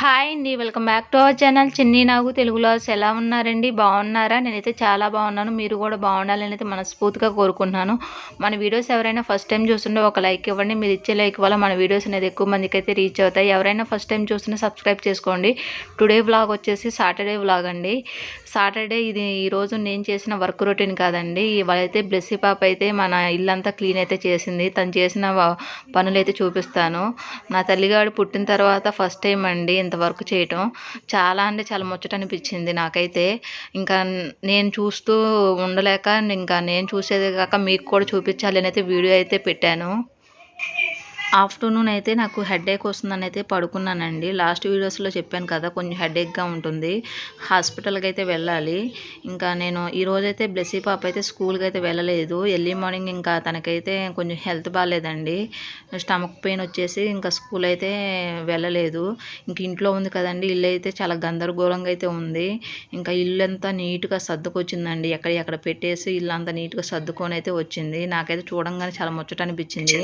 Hi అండి welcome back to our channel Chinni Nagu తెలుగులో ఎలా ఉన్నారండి? బాగున్నారా? నేనైతే చాలా బాగున్నాను. మీరు కూడా బాగుండాలని అయితే మనస్ఫూర్తిగా కోరుకుంటున్నాను. మన వీడియోస్ ఎవరైనా ఫస్ట్ టైం చూస్తుంటే ఒక లైక్ ఇవ్వండి. మీరు ఇచ్చే లైక్ వల్ల మన వీడియోస్ అనేది ఎక్కువ మందికి అయితే రీచ్ అవుతాయి. ఎవరైనా ఫస్ట్ టైం చూస్తుంటే సబ్స్క్రైబ్ చేసుకోండి. టుడే వ్లాగ్ వచ్చేసి సాటర్డే వ్లాగ్ అండి. సాటర్డే ఇది ఈరోజు నేను చేసిన వర్క్ రొటీన్ కాదండి. ఇవాళైతే బ్లెస్సీ పాప అయితే మన ఇల్లంతా క్లీన్ అయితే చేసింది. తను చేసిన పనులు అయితే చూపిస్తాను. నా తల్లిగాడు పుట్టిన తర్వాత ఫస్ట్ టైం అండి. ఇంత వర్క్ చేయటం. చాలా అంటే చాలా ముచ్చట అనిపించింది నాకైతే. ఇంకా నేను చూస్తూ ఉండలేక ఇంకా నేను చూసేది కాక మీకు కూడా చూపించాలి అని అయితే వీడియో అయితే పెట్టాను. ఆఫ్టర్నూన్ అయితే నాకు హెడేక్ వస్తుందని అయితే పడుకున్నానండి. లాస్ట్ వీడియోస్లో చెప్పాను కదా కొంచెం హెడేక్గా ఉంటుంది. హాస్పిటల్కి అయితే వెళ్ళాలి. ఇంకా నేను ఈరోజైతే బ్లెస్సీ పాప అయితే స్కూల్కి అయితే వెళ్ళలేదు. ఎర్లీ మార్నింగ్ ఇంకా తనకైతే కొంచెం హెల్త్ బాగాలేదండి స్టమక్ పెయిన్ వచ్చేసి ఇంకా స్కూల్ అయితే వెళ్ళలేదు. ఇంక ఇంట్లో ఉంది కదండి ఇల్లు అయితే చాలా గందరగోళంగా అయితే ఉంది. ఇంకా ఇల్లు అంతా నీట్గా సర్దుకొచ్చిందండి. ఎక్కడ ఎక్కడ పెట్టేసి ఇల్లు అంతా నీట్గా సర్దుకొని అయితే వచ్చింది. నాకైతే చూడంగానే చాలా ముచ్చట అనిపించింది.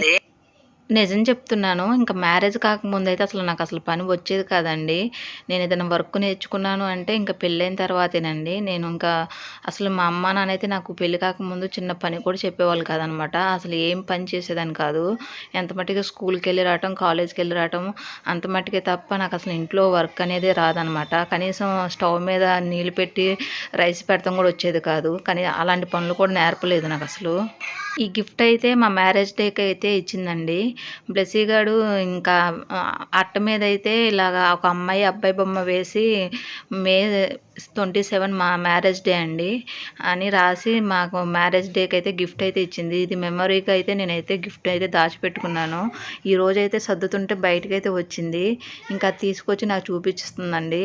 నిజం చెప్తున్నాను. ఇంకా మ్యారేజ్ కాకముందు అయితే అసలు నాకు అసలు పని వచ్చేది కాదండి. నేను ఏదైనా వర్క్ నేర్చుకున్నాను అంటే ఇంకా పెళ్ళైన తర్వాతేనండి. నేను ఇంకా అసలు మా అమ్మ నాన్నైతే నాకు పెళ్ళి కాకముందు చిన్న పని కూడా చెప్పేవాళ్ళు కాదనమాట. అసలు ఏం పని చేసేదాన్ని కాదు. ఎంత మట్టుగా స్కూల్కి వెళ్ళి రావటం కాలేజ్కి వెళ్ళి రావటం అంత మట్టుకే తప్ప నాకు అసలు ఇంట్లో వర్క్ అనేది రాదనమాట. కనీసం స్టవ్ మీద నీళ్ళు పెట్టి రైస్ పెడతాం కూడా వచ్చేది కాదు. కానీ అలాంటి పనులు కూడా నేర్పలేదు నాకు అసలు. ఈ గిఫ్ట్ అయితే మా మ్యారేజ్ డేకి అయితే ఇచ్చిందండి. బ్లెస్సీ గారు ఇంకా అట్ట మీద అయితే ఇలాగా ఒక అమ్మాయి అబ్బాయి బొమ్మ వేసి మే ట్వంటీ సెవెన్ మా మ్యారేజ్ డే అండి అని రాసి మాకు మ్యారేజ్ డేకి అయితే గిఫ్ట్ అయితే ఇచ్చింది. ఇది మెమరీకి అయితే నేనైతే గిఫ్ట్ అయితే దాచిపెట్టుకున్నాను. ఈ రోజు అయితే సర్దుతుంటే బయటకైతే వచ్చింది. ఇంకా అది తీసుకొచ్చి నాకు చూపిస్తుందండి.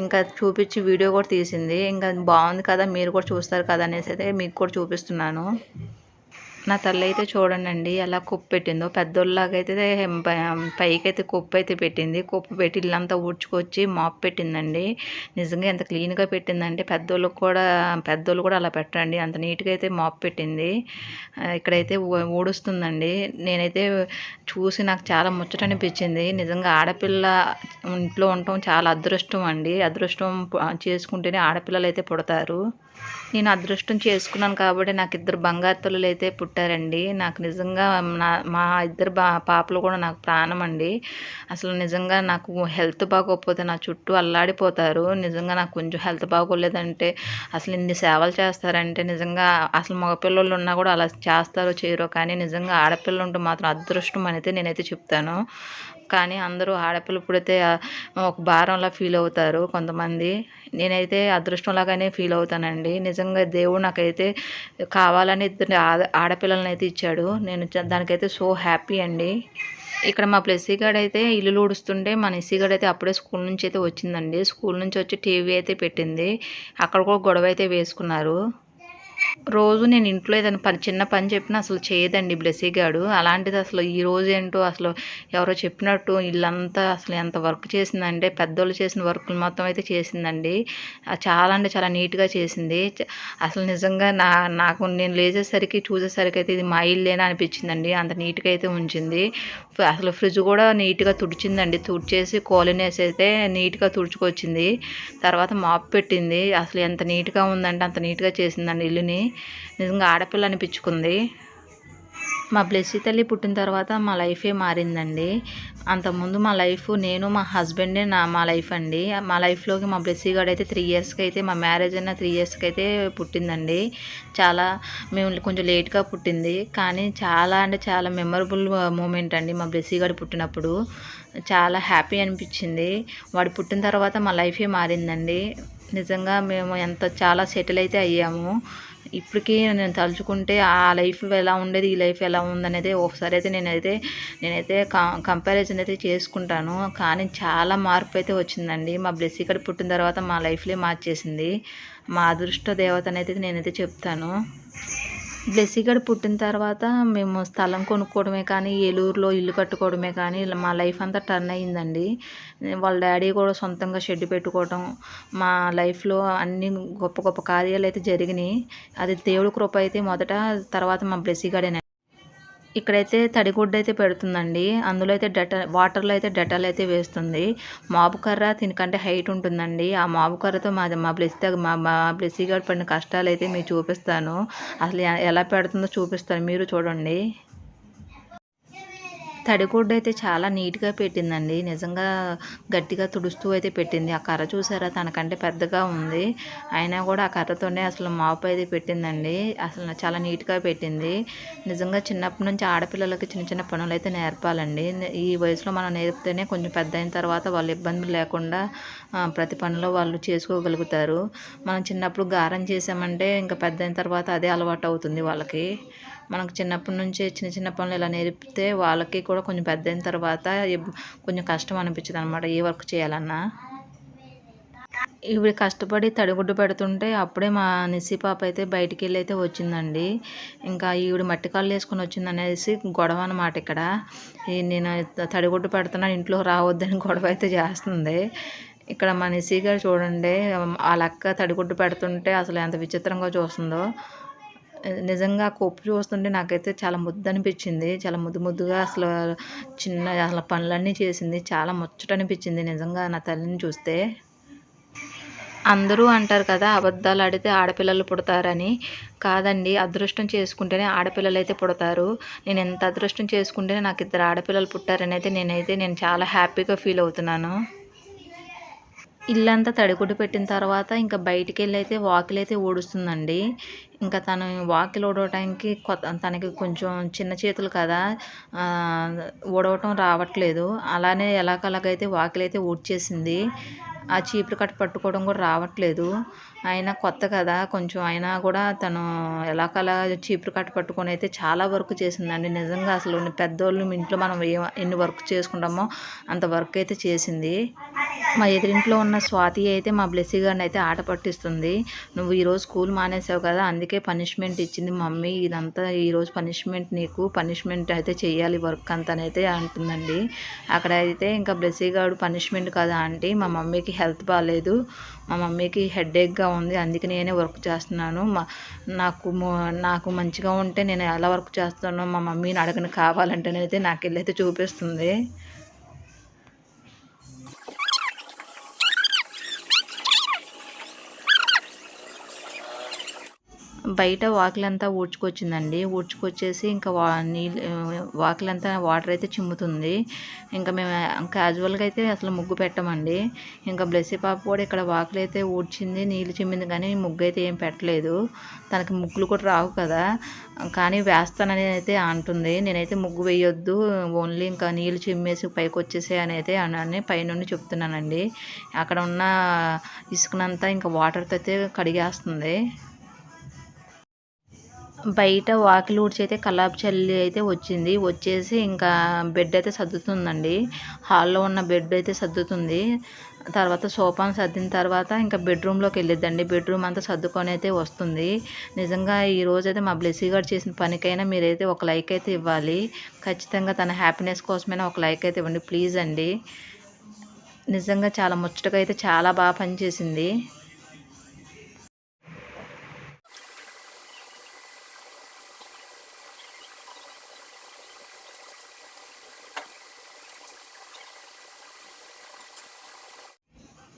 ఇంకా చూపించి వీడియో కూడా తీసింది. ఇంకా బాగుంది కదా మీరు కూడా చూస్తారు కదా అనేసి అయితే మీకు కూడా చూపిస్తున్నాను. నా తల్లి అయితే చూడండి ఎలా కుప్పు పెట్టిందో. పెద్దోళ్ళలాగైతే పైకి అయితే కుప్పు అయితే పెట్టింది. కుప్పు పెట్టి ఇల్లంతా ఊడ్చుకొచ్చి మాప్ పెట్టిందండి. నిజంగా ఎంత క్లీన్గా పెట్టిందంటే పెద్దోళ్ళకి కూడా పెద్దోళ్ళు కూడా అలా పెట్టండి అంత నీట్గా అయితే మాప్ పెట్టింది. ఇక్కడైతే ఊడుస్తుందండి. నేనైతే చూసి నాకు చాలా ముచ్చట అనిపించింది. నిజంగా ఆడపిల్ల ఇంట్లో ఉండటం చాలా అదృష్టం అండి. అదృష్టం చేసుకుంటేనే ఆడపిల్లలు అయితే పుడతారు. నేను అదృష్టం చేసుకున్నాను కాబట్టి నాకు ఇద్దరు బంగారు అయితే పుట్టారండి. నాకు నిజంగా నా మా ఇద్దరు బా పాపలు కూడా నాకు ప్రాణం అండి. అసలు నిజంగా నాకు హెల్త్ బాగోకపోతే నా చుట్టూ అల్లాడిపోతారు. నిజంగా నాకు కొంచెం హెల్త్ బాగోలేదంటే అసలు ఇన్ని సేవలు చేస్తారంటే నిజంగా అసలు మగపిల్లలు ఉన్నా కూడా అలా చేస్తారో చేయరో కానీ నిజంగా ఆడపిల్లలు ఉంటే మాత్రం అదృష్టం అనేది నేనైతే చెప్తాను. కానీ అందరూ ఆడపిల్ల పుడితే ఒక భారంలా ఫీల్ అవుతారు కొంతమంది. నేనైతే అదృష్టంలాగానే ఫీల్ అవుతానండి. నిజంగా దేవుడు నాకైతే కావాలని ఇద్దరు ఆడ ఆడపిల్లలని అయితే ఇచ్చాడు. నేను దానికైతే సో హ్యాపీ అండి. ఇక్కడ మా ప్లెస్సీ గాడు అయితే ఇల్లు ఊడుస్తుంటే మన ఎస్సీ గాడు అయితే అప్పుడే స్కూల్ నుంచి అయితే వచ్చిందండి. స్కూల్ నుంచి వచ్చి టీవీ అయితే పెట్టింది. అక్కడ కూడా గొడవ అయితే వేసుకున్నారు. రోజు నేను ఇంట్లో ఏదైనా పని చిన్న పని చెప్పినా అసలు చేయదండి బ్లెస్సీ గాడు. అలాంటిది అసలు ఈ రోజు ఏంటో అసలు ఎవరో చెప్పినట్టు ఇల్లంతా అసలు ఎంత వర్క్ చేసిందంటే పెద్దోళ్ళు చేసిన వర్క్లు మొత్తం అయితే చేసిందండి. చాలా అంటే చాలా నీట్గా చేసింది. అసలు నిజంగా నా నాకు నేను లేచేసరికి చూసేసరికి అయితే ఇది మా ఇల్లేనా అనిపించిందండి. అంత నీట్గా అయితే ఉంచింది. అసలు ఫ్రిడ్జ్ కూడా నీట్గా తుడిచిందండి. తుడిచేసి కోలినేసి అయితే నీట్గా తుడుచుకొచ్చింది. తర్వాత మాప్ పెట్టింది. అసలు ఎంత నీట్గా ఉందంటే అంత నీట్గా చేసిందండి. ఇల్లు విని నిజంగా ఆడపిల్ల అనిపించుకుంది. మా బ్లెస్సీ తల్లి పుట్టిన తర్వాత మా లైఫే మారిందండి. అంతకుముందు మా లైఫ్ నేను మా హస్బెండే నా మా లైఫ్ అండి. మా లైఫ్లోకి మా బ్లెస్సీ గారు అయితే త్రీ ఇయర్స్కి అయితే మా మ్యారేజ్ అయిన త్రీ ఇయర్స్కి అయితే పుట్టిందండి. చాలా మేము కొంచెం లేట్గా పుట్టింది. కానీ చాలా అంటే చాలా మెమరబుల్ మూమెంట్ అండి మా బ్లెస్సీ గాడు పుట్టినప్పుడు. చాలా హ్యాపీ అనిపించింది. వాడు పుట్టిన తర్వాత మా లైఫే మారిందండి. నిజంగా మేము ఎంత చాలా సెటిల్ అయితే అయ్యాము. ఇప్పటికీ నేను తలుచుకుంటే ఆ లైఫ్ ఎలా ఉండేది ఈ లైఫ్ ఎలా ఉందనేది ఒకసారి అయితే నేనైతే నేనైతే కంపారిజన్ అయితే చేసుకుంటాను. కానీ చాలా మార్పు అయితే వచ్చిందండి. మా బ్లెస్ ఇక్కడ పుట్టిన తర్వాత మా లైఫ్లే మార్చేసింది. మా అదృష్ట దేవతనైతే నేనైతే చెప్తాను. బ్లెస్సీగడ్ పుట్టిన తర్వాత మేము స్థలం కొనుక్కోవడమే కానీ ఏలూరులో ఇల్లు కట్టుకోవడమే కానీ ఇలా మా లైఫ్ అంతా టర్న్ అయ్యిందండి. వాళ్ళ డాడీ కూడా సొంతంగా షెడ్ పెట్టుకోవటం మా లైఫ్లో అన్ని గొప్ప గొప్ప కార్యాలు అయితే జరిగినాయి. అది దేవుడి కృప అయితే మొదట తర్వాత మా బ్లెస్సీగడేనండి ఇక్కడైతే తడిగుడ్డ అయితే పెడుతుందండి. అందులో అయితే డెట వాటర్లో అయితే డెటాల్ అయితే వేస్తుంది. మాబు కర్ర దీనికంటే హైట్ ఉంటుందండి. ఆ మాబు కర్రతో మా మా బ్లెస్ మా మా బ్లెస్సీ గారు పడిన కష్టాలు అయితే మీకు చూపిస్తాను. అసలు ఎలా పెడుతుందో చూపిస్తాను. మీరు చూడండి. తడిగుడ్డ అయితే చాలా నీట్గా పెట్టిందండి. నిజంగా గట్టిగా తుడుస్తూ అయితే పెట్టింది. ఆ కర్ర చూసారా? తనకంటే పెద్దగా ఉంది. అయినా కూడా ఆ కర్రతోనే అసలు మాపు అయితే పెట్టిందండి. అసలు చాలా నీట్గా పెట్టింది. నిజంగా చిన్నప్పటి నుంచి ఆడపిల్లలకి చిన్న చిన్న పనులు అయితే నేర్పాలండి. ఈ వయసులో మనం నేర్పితేనే కొంచెం పెద్ద అయిన తర్వాత వాళ్ళు ఇబ్బందులు లేకుండా ప్రతి పనిలో వాళ్ళు చేసుకోగలుగుతారు. మనం చిన్నప్పుడు గారం చేసామంటే ఇంకా పెద్ద అయిన తర్వాత అదే అలవాటు అవుతుంది వాళ్ళకి. మనకు చిన్నప్పటి నుంచి చిన్న చిన్న పనులు ఇలా నేర్పితే వాళ్ళకి కూడా కొంచెం పెద్ద అయిన తర్వాత కొంచెం కష్టం అనిపించదు అనమాట ఏ వర్క్ చేయాలన్నా. ఇవి కష్టపడి తడిగుడ్డు పెడుతుంటే అప్పుడే మా నిసి పాప అయితే బయటికి వెళ్ళి అయితే వచ్చిందండి. ఇంకా ఈవిడ మట్టి కాళ్ళు వేసుకొని వచ్చింది అనేసి గొడవ అనమాట ఇక్కడ. నేను తడిగుడ్డు పెడుతున్నాను ఇంట్లో రావద్దని గొడవ అయితే చేస్తుంది. ఇక్కడ మా నిసి గారు చూడండి ఆ లక్క తడిగుడ్డు పెడుతుంటే అసలు ఎంత విచిత్రంగా చూస్తుందో. నిజంగా ఆ కొప్పు చూస్తుంటే నాకైతే చాలా ముద్దు అనిపించింది చాలా ముద్దు ముద్దుగా అసలు చిన్న అసలు పనులన్నీ చేసింది. చాలా ముచ్చట అనిపించింది నిజంగా నా తల్లిని చూస్తే. అందరూ అంటారు కదా అబద్ధాలు ఆడితే ఆడపిల్లలు పుడతారని. కాదండి అదృష్టం చేసుకుంటేనే ఆడపిల్లలు అయితే పుడతారు. నేను ఎంత అదృష్టం చేసుకుంటేనే నాకు ఇద్దరు ఆడపిల్లలు పుట్టారని అయితే నేనైతే నేను చాలా హ్యాపీగా ఫీల్ అవుతున్నాను. ఇల్లంతా తడిగుడ్డు పెట్టిన తర్వాత ఇంకా బయటికి వెళ్ళి అయితే వాకిలి అయితే ఊడుస్తుందండి. ఇంకా తను వాకిలి ఊడవటానికి కొత్త తనకి కొంచెం చిన్న చేతులు కదా ఊడవటం రావట్లేదు. అలానే ఎలాగలాగైతే వాకిలి అయితే ఊడ్చేసింది. ఆ చీపురు కట్ట పట్టుకోవడం కూడా రావట్లేదు. అయినా కొత్త కదా. కొంచెం అయినా కూడా తను ఎలాగలా చీపురు కట్ట పట్టుకొని అయితే చాలా వర్క్ చేసిందండి. నిజంగా అసలు పెద్దోళ్ళు ఇంట్లో మనం ఏ ఎన్ని వర్క్ చేసుకుంటామో అంత వర్క్ అయితే చేసింది. మా ఎదురింట్లో ఉన్న స్వాతి అయితే మా బ్లెస్సీ గారిని అయితే ఆట పట్టిస్తుంది. నువ్వు ఈరోజు స్కూల్ మానేసావు కదా అందుకే పనిష్మెంట్ ఇచ్చింది మమ్మీ. ఇదంతా ఈరోజు పనిష్మెంట్ నీకు. పనిష్మెంట్ అయితే చేయాలి వర్క్ అంతనైతే అంటుందండి. అక్కడ అయితే ఇంకా బ్లెస్సీ గారు పనిష్మెంట్ కదా ఆంటీ? మా మమ్మీకి హెల్త్ బాగాలేదు మా మమ్మీకి హెడేక్గా ఉంది. అందుకే నేనే వర్క్ చేస్తున్నాను. మా నాకు నాకు మంచిగా ఉంటే నేను ఎలా వర్క్ చేస్తానో మా మమ్మీని అడగని. కావాలంటేనైతే నాకు వెళ్ళైతే చూపిస్తుంది. బయట వాకిలంతా ఊడ్చుకొచ్చిందండి. ఊడ్చుకొచ్చేసి ఇంకా వా నీళ్ళు వాకిలంతా వాటర్ అయితే చిమ్ముతుంది. ఇంకా మేము క్యాజువల్గా అయితే అసలు ముగ్గు పెట్టమండి. ఇంకా బ్లెస్సీ పాప కూడా ఇక్కడ వాకిలి అయితే ఊడ్చింది నీళ్ళు చిమ్మింది కానీ ముగ్గు అయితే ఏం పెట్టలేదు. తనకి ముగ్గులు కూడా రావు కదా. కానీ వేస్తానని అయితే అంటుంది. నేనైతే ముగ్గు వేయొద్దు ఓన్లీ ఇంకా నీళ్ళు చిమ్మేసి పైకి వచ్చేసే అని అయితే అని పైనుండి చెప్తున్నానండి. అక్కడ ఉన్న ఇసుకనంతా ఇంకా వాటర్తో అయితే కడిగేస్తుంది. బయట వాకిలి ఊడ్చి అయితే కలాబ్ చల్లి అయితే వచ్చింది. వచ్చేసి ఇంకా బెడ్ అయితే సర్దుతుందండి. హాల్లో ఉన్న బెడ్ అయితే సర్దుతుంది. తర్వాత సోఫాను సర్దిన తర్వాత ఇంకా బెడ్రూమ్లోకి వెళ్ళిద్దండి. బెడ్రూమ్ అంతా సర్దుకొని అయితే వస్తుంది. నిజంగా ఈ రోజైతే అయితే మా బ్లెస్సీ గారు చేసిన పనికైనా మీరైతే ఒక లైక్ అయితే ఇవ్వాలి. ఖచ్చితంగా తన హ్యాపీనెస్ కోసమైనా ఒక లైక్ అయితే ఇవ్వండి. ప్లీజ్ అండి. నిజంగా చాలా ముచ్చటగా అయితే చాలా బాగా పనిచేసింది.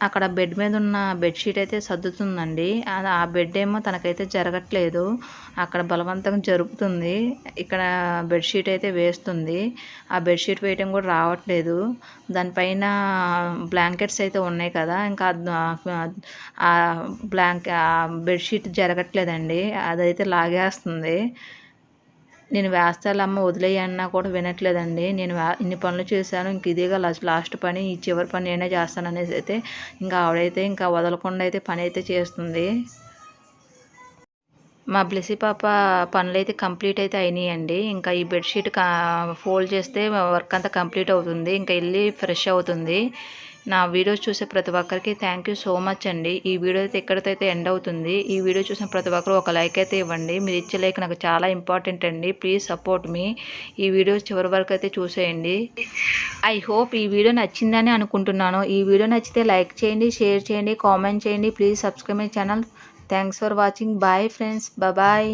అక్కడ బెడ్ మీద ఉన్న బెడ్షీట్ అయితే సర్దుతుందండి. ఆ బెడ్ ఏమో తనకైతే జరగట్లేదు. అక్కడ బలవంతంగా జరుపుతుంది. ఇక్కడ బెడ్షీట్ అయితే వేస్తుంది. ఆ బెడ్షీట్ వేయటం కూడా రావట్లేదు. దానిపైన బ్లాంకెట్స్ అయితే ఉన్నాయి కదా. ఇంకా ఆ- బ్లాంక్ బెడ్షీట్ జరగట్లేదండి. అదైతే లాగేస్తుంది. నేను వేస్తాలమ్మ వదిలేయన్నా కూడా వినట్లేదండి. నేను ఇన్ని పనులు చేశాను ఇంక ఇదేగా లాస్ట్ పని ఈ చివరి పని నేనే చేస్తాను అనేసి అయితే ఇంకా ఆవిడైతే ఇంకా వదలకుండా అయితే పని అయితే చేస్తుంది. మా బ్లెస్సీ పాప పనులు అయితే కంప్లీట్ అయితే అయినాయండి. ఇంకా ఈ బెడ్షీట్ కా ఫోల్డ్ చేస్తే వర్క్ అంతా కంప్లీట్ అవుతుంది. ఇంకా వెళ్ళి ఫ్రెష్ అవుతుంది. నా వీడియోస్ చూసే ప్రతి ఒక్కరికి థ్యాంక్ యూ సో మచ్ అండి. ఈ వీడియో అయితే ఎక్కడికైతే ఎండ్ అవుతుంది ఈ వీడియో చూసిన ప్రతి ఒక్కరు ఒక లైక్ అయితే ఇవ్వండి. మీరు ఇచ్చే లైక్ నాకు చాలా ఇంపార్టెంట్ అండి. ప్లీజ్ సపోర్ట్ మీ ఈ వీడియో చివరి వరకు అయితే చూసేయండి. ఐ హోప్ ఈ వీడియో నచ్చిందని అనుకుంటున్నాను. ఈ వీడియో నచ్చితే లైక్ చేయండి షేర్ చేయండి కామెంట్ చేయండి. Please subscribe my channel thanks for watching bye friends bye